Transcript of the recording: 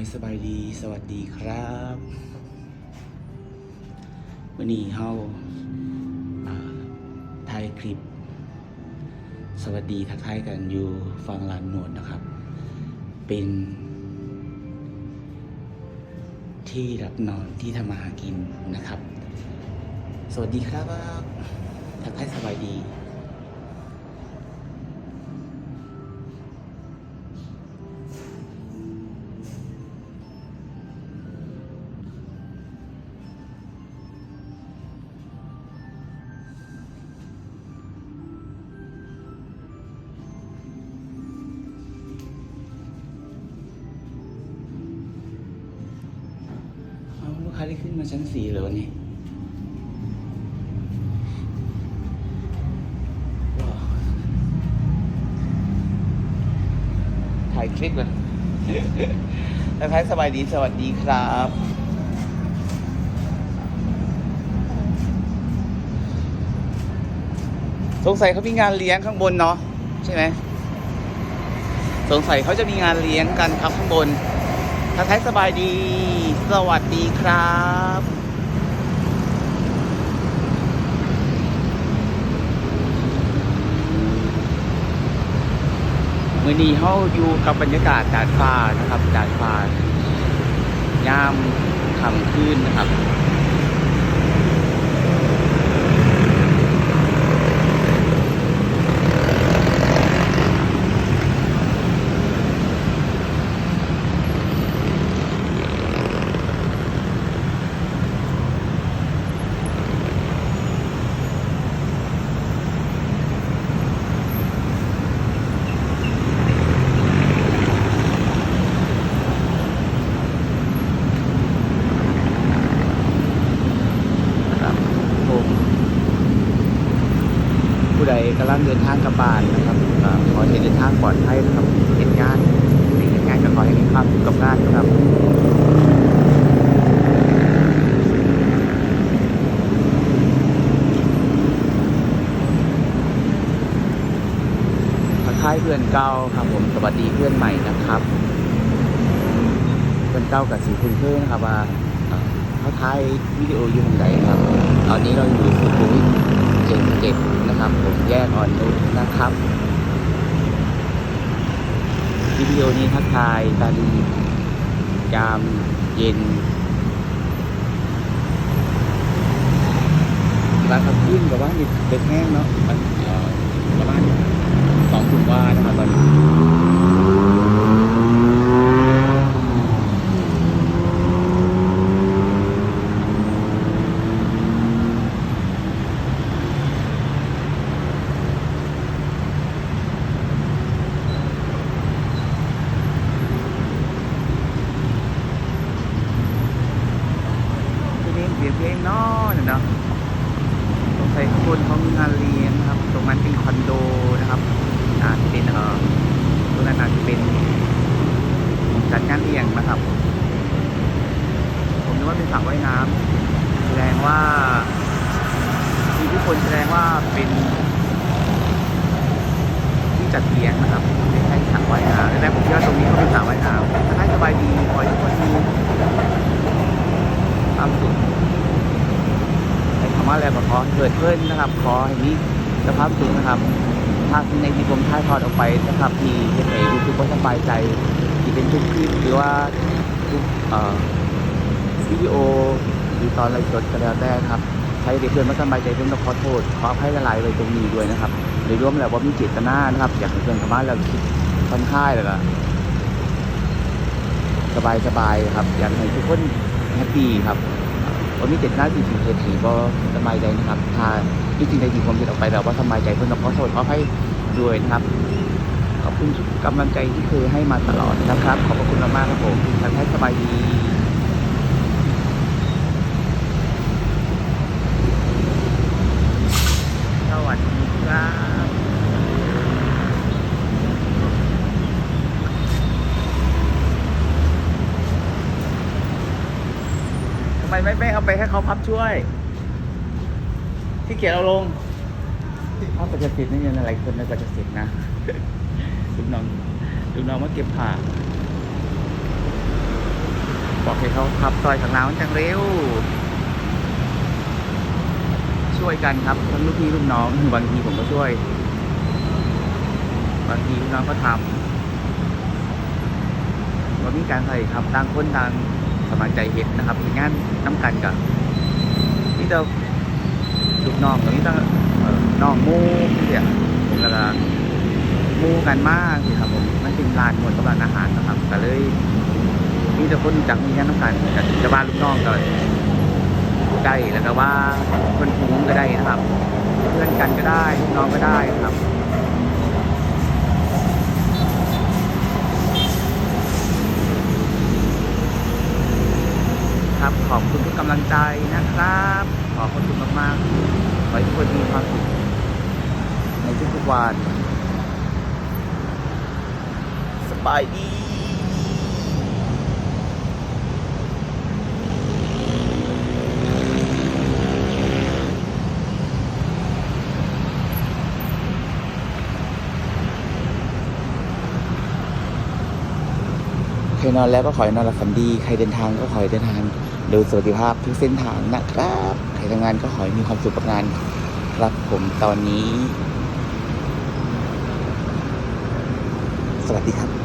ยสบายดี สวัสดีครับวันนี้เฮาถ่ายคลิป สวัสดีทักทายกันอยู่ฟังลานโนดนะครับ เป็น ที่รับนอนที่ทำมาหากินนะครับ สวัสดีครับ ทักทายสบายดี ได้ขึ้นมาชั้นสี่เลยวันนี้ว้าวถ่ายคลิปเลยแล้วท้ายสบายดี สวัสดีครับ สงสัยเขามีงานเลี้ยงข้างบนเนาะใช่ไหม สงสัยเขาจะมีงานเลี้ยงกันครับข้างบน ทักทายสบายดี สวัสดีครับมือนี้เฮาอยู่กับบรรยากาศดาดฟ้านะครับดาดฟ้ายามค่ำคืนนนะครับผมผู้ใด กำลังเดินทางกลับบ้านนะครับขอให้เดินทางปลอดภัยนะครับเหตุงานเหตุงานก็ขอให้มีความสุขกับงานนะครับทักทายเพื่อนเก่าครับผมสวัสดีเพื่อนใหม่นะครับ เพื่อนเก่ากับสีคุณเพื่อนครับว่าเอ่อเขาถ่ายวิดีโออยู่ตรงไหนครับ ตอนนี้เราอยู่สุขุมวิทเจ็ดเจ็ด นะครับผมแยกอ่อนนุชนะครับวิดีโอนี้ทักทายกันยามเย็นร้านขับขึ้นกับว่านี่เด็กแห้งเนาะมันเอ่อประมาณสองถุงว่านะครับตอนนี้ เพลงเสียงเพลงเนาะเนี่ยเนาะสงสัยข้างบนเขามีงานเลี้ยงนะครับ ตรงนั้นเป็นคอนโดนะครับอาจจะเป็นเออตรงนั้นอาจจะเป็นจัดงานเลี้ยงนะครับ ผมนึกว่าเป็นสระว่ายน้ำแสดงว่ามีทุกคนแสดงว่าเป็นที่จัดเลี้ยงนะครับไม่ใช่สระว่ายน้ำแต่ผมคิดว่าตรงนี้เขาเป็นสระว่ายน้ำถ้าให้สบายดีขอให้ทุกคนมี ความสุขในคำว่าอะไรก็ขอเกิ ดขึ้นนะครับ ขอให้มีสภาพสุขนะครับภาพในที่ผมถ่ายทอดออกไปนะครับ ที่เห็นไหนรู้สึกว่าสบายใจ ที่เป็นทุกคลิปหรือว่าทุกเอ่อวิดีโอหรือตอนไลฟ์สดก็แล้วแต่ครับใครเด็กเพื่อนไม่สบายใจเพื่อนต้องขอโทษขออภัยละลายไว้ตรงนี้ด้วยนะครับโดยรวมแล้วว่ามีเจตนานะครับ อยากให้เพื่อนสามารถเราคิดค่อนข้างเลยล่ะสบายสบายๆครับ อยากให้ทุกคนแฮปปี้ครับ วันนี้เจ็ดหน้าสี่สิ่งเทสีก็สบายใจนะครับ ถ้าที่จริงในที่ผมเห็นออกไปเราก็สบายใจเพื่อนเราขอโทษขอให้ด้วยนะครับ ขอบคุณกำลังใจที่เคยให้มาตลอดนะครับ ขอบคุณมากๆครับผมท่านให้สบายดี สวัสดีครับ ทำ ไมไม่ไม่เอาไปให้เขาพับช่วย ที่เกียจเอาลงภาพประจักษ์สิทธิ์นี่ยังอะไรคนในประจักษ์สิทธิ์นะลูกน้องลูกน้องมาเก็บผ้าบอกให้เขาขับซอยข้างหน้ามันจังเร็ว ช่วยกันครับทั้งลูกพี่ลูกน้องบางทีผมก็ช่วย บางทีลูกน้องก็ทำว่ามีการใส่ครับต่างคนต่าง สมัครใจเห็ดนะครับงานน้ำกันกับนี่เดิมลูกน้องตรงนี้ต้องน้องมูเนี่ยผมก็ละหมูกันมากสิครับผมมันเป็นร้านหมดกับร้านอาหารนะครับก็เลยมีแต่คนจักมีงานน้ำกันกับจะบ้านลูกน้องก็ได้แล้วก็ว่าคนผูงก็ได้นะครับ เพื่อนกันก็ได้ลูกน้องก็ได้ครับ ครับ ขอบคุณทุกกำลังใจนะครับ ขอบคุณมากๆขอให้ทุกคนมีความสุขในทุกๆวันสบายดี ใคร นอนแล้วก็ขอให้นอนหลับฝันดี ใครเดินทางก็ขอให้เดินทางโดยสวัสดิภาพทุกเส้นทางนะครับ ใครทำงานก็ขอให้มีความสุขกับงานครับผมตอนนี้ สวัสดีครับ